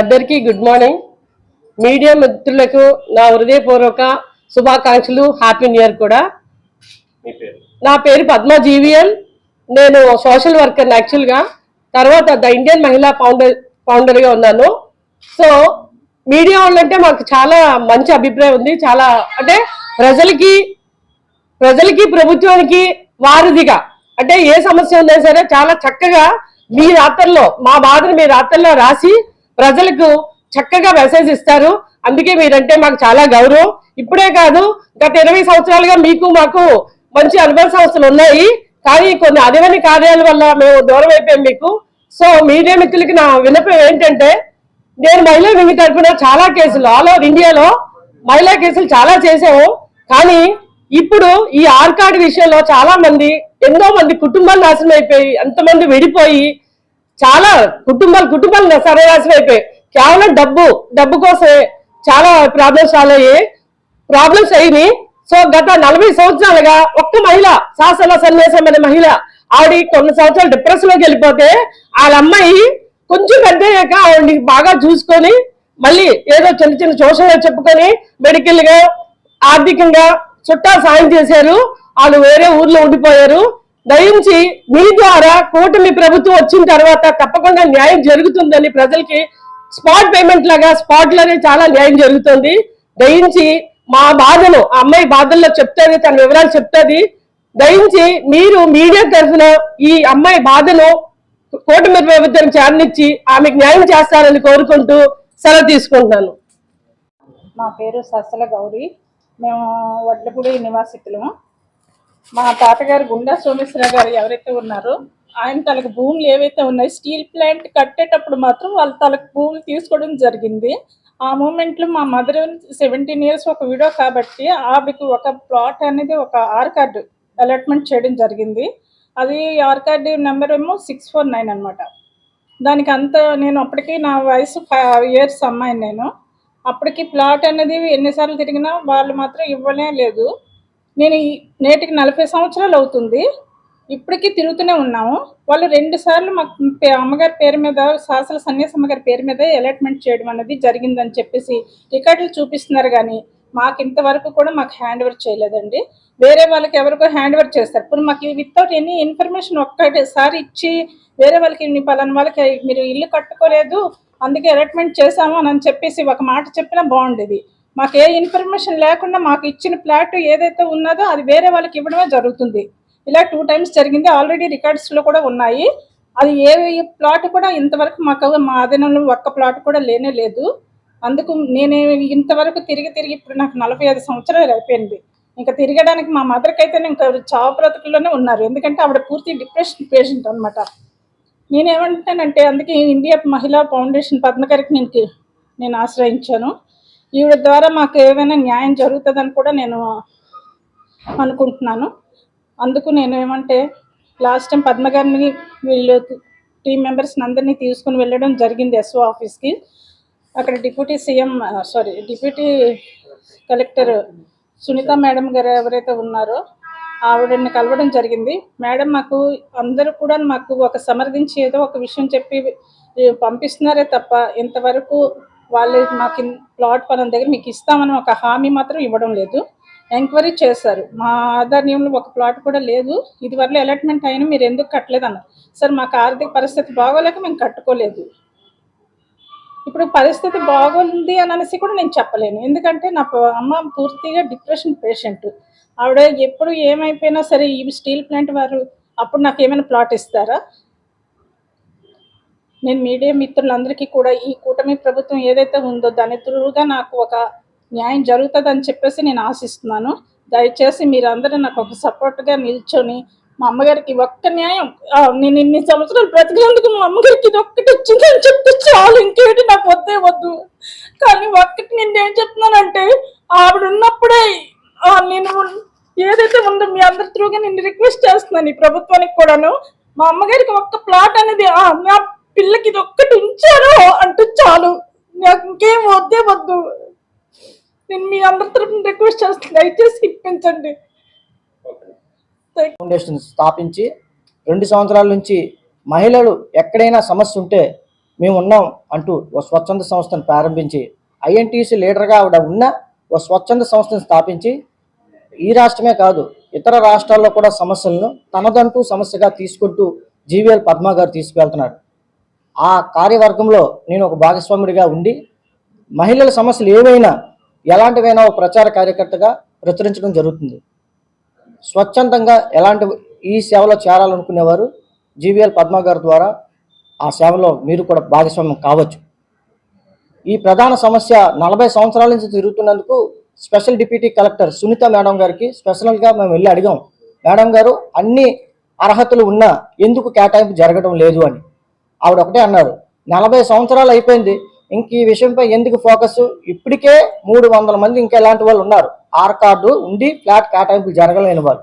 అందరికీ good morning. Media మిత్రులకు నా హృదయపూర్వక శుభాకాంక్షలు. హ్యాపీ న్యూ ఇయర్ కూడా. నా పేరు పద్మ జీవిఎల్ నేను సోషల్ వర్కర్ యాక్చువల్గా తర్వాత ద ఇండియన్ మహిళా ఫౌండర్ ఫౌండర్గా ఉన్నాను. సో మీడియా వాళ్ళంటే మాకు చాలా మంచి అభిప్రాయం ఉంది. చాలా అంటే ప్రజలకి ప్రజలకి ప్రభుత్వానికి వారధిగా. అంటే ఏ సమస్య ఉన్నా సరే చాలా చక్కగా మీ రాత్రల్లో మా బాధను మీ రాత్రల్లో రాసి ప్రజలకు చక్కగా మెసేజ్ ఇస్తారు. అందుకే మీరంటే మాకు చాలా గౌరవం. ఇప్పుడే కాదు గత ఇరవై సంవత్సరాలుగా మీకు మాకు మంచి అనుభవ సంస్థలు ఉన్నాయి. కానీ కొన్ని అదేమని కార్యాల వల్ల మేము దూరం అయిపోయాం మీకు. సో మీడియా మిత్రులకి నా విన్నపం ఏంటంటే నేను మహిళా వింగ్ తరఫున చాలా కేసులు ఆల్ ఓవర్ ఇండియాలో మహిళా కేసులు చాలా చేసాము కానీ ఇప్పుడు ఈ ఆర్కాడ్ విషయంలో చాలా మంది ఎన్నో మంది కుటుంబాలు నాశనం అయిపోయి ఎంతమంది విడిపోయి చాలా కుటుంబాలు కుటుంబాలు సర్వనాశనం అయిపోయాయి కేవలం డబ్బు డబ్బు కోసమే చాలా ప్రాబ్లమ్స్ సాల్వ్ అయ్యాయి ప్రాబ్లమ్స్ అయినాయి. సో గత నలభై సంవత్సరాలుగా ఒక్క మహిళ శాసన సన్యాసం అనే మహిళ ఆవిడ కొన్ని సంవత్సరాలు డిప్రెషన్లోకి వెళ్ళిపోతే వాళ్ళ అమ్మాయి కొంచెం పెద్ద అయ్యాక ఆవిడని బాగా చూసుకొని మళ్ళీ ఏదో చిన్న చిన్న శోషణలు చెప్పుకొని మెడికల్గా ఆర్థికంగా చుట్టాలు సాయం చేశారు. వాళ్ళు వేరే ఊర్లో ఉండిపోయారు. దయించి మీ ద్వారా కూటమి ప్రభుత్వం వచ్చిన తర్వాత తప్పకుండా న్యాయం జరుగుతుందని ప్రజలకి స్పాట్ పేమెంట్ లాగా స్పాట్లోనే చాలా న్యాయం జరుగుతుంది. దయించి మా బాధను ఆ అమ్మాయి బాధల్లో చెప్తుంది తన వివరాలు చెప్తుంది. దయించి మీరు మీడియా తరఫున ఈ అమ్మాయి బాధను కూటమి ప్రభుత్వం చేరనిచ్చి ఆమెకు న్యాయం చేస్తారని కోరుకుంటూ సెలవు తీసుకుంటున్నాను. నా పేరు ససల గౌరి. మేము వడ్లపూడి నివాసితులము మా తాతగారు గుండా సోమేశ్వర గారు ఎవరైతే ఉన్నారో ఆయన తనకు భూములు ఏవైతే ఉన్నాయో స్టీల్ ప్లాంట్ కట్టేటప్పుడు మాత్రం వాళ్ళ తనకు భూములు తీసుకోవడం జరిగింది. ఆ మూమెంట్లో మా మదర్ సెవెంటీన్ ఇయర్స్ ఒక విడో కాబట్టి ఆవిడకి ఒక ప్లాట్ అనేది ఒక ఆర్ కార్డు అలాట్మెంట్ చేయడం జరిగింది. అది ఆర్ కార్డు నెంబర్ ఏమో సిక్స్ ఫోర్ నైన్ అనమాట దానికి అంత నేను అప్పటికి నా వయసు ఫైవ్ ఇయర్స్ అమ్మాయి నేను. అప్పటికి ప్లాట్ అనేది ఎన్నిసార్లు తిరిగినా వాళ్ళు మాత్రం ఇవ్వలే లేదు. నేను నేటికి నలభై సంవత్సరాలు అవుతుంది. ఇప్పటికీ తిరుగుతూనే ఉన్నాము. వాళ్ళు రెండు సార్లు మాకు అమ్మగారి పేరు మీద శాసల సన్యాసి అమ్మగారి పేరు మీద అలాట్మెంట్ చేయడం అనేది జరిగిందని చెప్పేసి రికార్డులు చూపిస్తున్నారు కానీ మాకు ఇంతవరకు కూడా మాకు హ్యాండ్ ఓవర్ చేయలేదండి. వేరే వాళ్ళకి ఎవరికో హ్యాండ్ ఓవర్ చేస్తారు. ఇప్పుడు మాకు వితౌట్ ఎనీ ఇన్ఫర్మేషన్ ఒక్కటేసారి ఇచ్చి వేరే వాళ్ళకి నీ పలానా వాళ్ళకి మీరు ఇల్లు కట్టుకోలేదు అందుకే అలాట్మెంట్ చేశాము అని చెప్పేసి ఒక మాట చెప్పినా బాగుండేది. మాకు ఏ ఇన్ఫర్మేషన్ లేకుండా మాకు ఇచ్చిన ప్లాట్ ఏదైతే ఉన్నదో అది వేరే వాళ్ళకి ఇవ్వడమే జరుగుతుంది. ఇలా టూ టైమ్స్ జరిగింది. ఆల్రెడీ రికార్డ్స్లో కూడా ఉన్నాయి. అది ఏ ప్లాట్ కూడా ఇంతవరకు మాకు మా ఆధీనంలో ఒక్క ప్లాట్ కూడా లేనే లేదు. అందుకు నేను ఇంతవరకు తిరిగి తిరిగి ఇప్పుడు నాకు నలభై ఐదు సంవత్సరాలు అయిపోయింది. ఇంకా తిరగడానికి మా మదర్కి అయితే ఇంకా చావు బ్రతుకుల్లోనే ఉన్నారు. ఎందుకంటే ఆవిడ పూర్తి డిప్రెషన్ పేషెంట్ అనమాట నేనేమంటానంటే అందుకే ఇండియా మహిళా ఫౌండేషన్ పద్మకరికి నేను నేను ఆశ్రయించాను. ఈవిడ ద్వారా మాకు ఏమైనా న్యాయం జరుగుతుందని కూడా నేను అనుకుంటున్నాను. అందుకు నేను ఏమంటే లాస్ట్ టైం పద్మ గారిని వీళ్ళు టీం మెంబర్స్ని అందరినీ తీసుకుని వెళ్ళడం జరిగింది ఎస్ఓ ఆఫీస్కి. అక్కడ deputy CM sorry deputy collector Sunitha madam గారు ఎవరైతే ఉన్నారో ఆవిడని కలవడం జరిగింది. మేడం మాకు అందరూ కూడా మాకు ఒక సమర్థించి ఏదో ఒక విషయం చెప్పి పంపిస్తున్నారే తప్ప ఇంతవరకు వాళ్ళు మాకు ప్లాట్ పొలం దగ్గర మీకు ఇస్తామని ఒక హామీ మాత్రం ఇవ్వడం లేదు. ఎంక్వైరీ చేశారు. మా ఆధార్ నియమంలో ఒక ప్లాట్ కూడా లేదు. ఇది వరకు అలాట్మెంట్ అయినా మీరు ఎందుకు కట్టలేదన్నారు? సార్ మాకు ఆర్థిక పరిస్థితి బాగోలేక మేము కట్టుకోలేదు. ఇప్పుడు పరిస్థితి బాగుంది అని అనేసి కూడా నేను చెప్పలేను. ఎందుకంటే నా అమ్మ పూర్తిగా డిప్రెషన్ పేషెంట్. ఆవిడ ఎప్పుడు ఏమైపోయినా సరే ఈ స్టీల్ ప్లాంట్ వారు అప్పుడు నాకు ఏమైనా ప్లాట్ ఇస్తారా? నేను మీడియా మిత్రులందరికీ కూడా ఈ కూటమి ప్రభుత్వం ఏదైతే ఉందో దాని త్రూగా నాకు ఒక న్యాయం జరుగుతుందని చెప్పేసి నేను ఆశిస్తున్నాను. దయచేసి మీరందరూ నాకు ఒక సపోర్ట్గా నిల్చొని మా అమ్మగారికి ఒక్క న్యాయం నేను ఇన్ని సంవత్సరాలు బ్రతికినందుకు మా అమ్మగారికి ఇది ఒక్కటి వచ్చిందని చెప్తే చాలు ఇంకేంటి నాకు వద్దే వద్దు. కానీ ఒక్కటి నేను ఏం చెప్తున్నానంటే ఆవిడ ఉన్నప్పుడే నేను ఏదైతే ఉందో మీ అందరి త్రూగా నేను రిక్వెస్ట్ చేస్తున్నాను ఈ ప్రభుత్వానికి కూడాను. మా అమ్మగారికి ఒక్క ప్లాట్ అనేది నా పిల్లకి ఇది ఒక్కటి ఉంచాను అంటూ చాలు నాకు ఇంకేం వద్దే వద్దు. నేను మీ అందరి తరఫున రిక్వెస్ట్ చేస్తున్నాను దయచేసి ఇప్పించండి. ఫౌండేషన్ స్థాపించి రెండు సంవత్సరాల నుంచి మహిళలు ఎక్కడైనా సమస్య ఉంటే మేము ఉన్నాం అంటూ ఓ స్వచ్ఛంద సంస్థను ప్రారంభించి ఐఎన్టీసీ లీడర్గా ఆవిడ ఉన్న ఓ స్వచ్ఛంద సంస్థను స్థాపించి ఈ రాష్ట్రమే కాదు ఇతర రాష్ట్రాల్లో కూడా సమస్యలను తనదంటూ సమస్యగా తీసుకుంటూ జీవీఎల్ పద్మ గారు తీసుకువెళ్తున్నారు. ఆ కార్యవర్గంలో నేను ఒక భాగస్వాముడిగా ఉండి మహిళల సమస్యలు ఏవైనా ఎలాంటివైనా ఒక ప్రచార కార్యకర్తగా ప్రచురించడం జరుగుతుంది. స్వచ్ఛందంగా ఎలాంటి ఈ సేవలో చేరాలనుకునేవారు జీవీఎల్ పద్మ గారి ద్వారా ఆ సేవలో మీరు కూడా భాగస్వామ్యం కావచ్చు. ఈ ప్రధాన సమస్య నలభై సంవత్సరాల నుంచి తిరుగుతున్నందుకు special deputy collector Sunitha madam గారికి స్పెషల్గా మేము వెళ్ళి అడిగాం. మేడం గారు అన్ని అర్హతలు ఉన్నా ఎందుకు కేటాయింపు జరగడం లేదు అని. ఆవిడ ఒకటే అన్నారు. నలభై సంవత్సరాలు అయిపోయింది. ఇంక ఈ విషయంపై ఎందుకు ఫోకస్? ఇప్పటికే మూడు వందల మంది ఇంకా ఇలాంటి వాళ్ళు ఉన్నారు. ఆర్ కార్డు ఉండి ఫ్లాట్ కేటాయింపులు జరగలేని వాళ్ళు.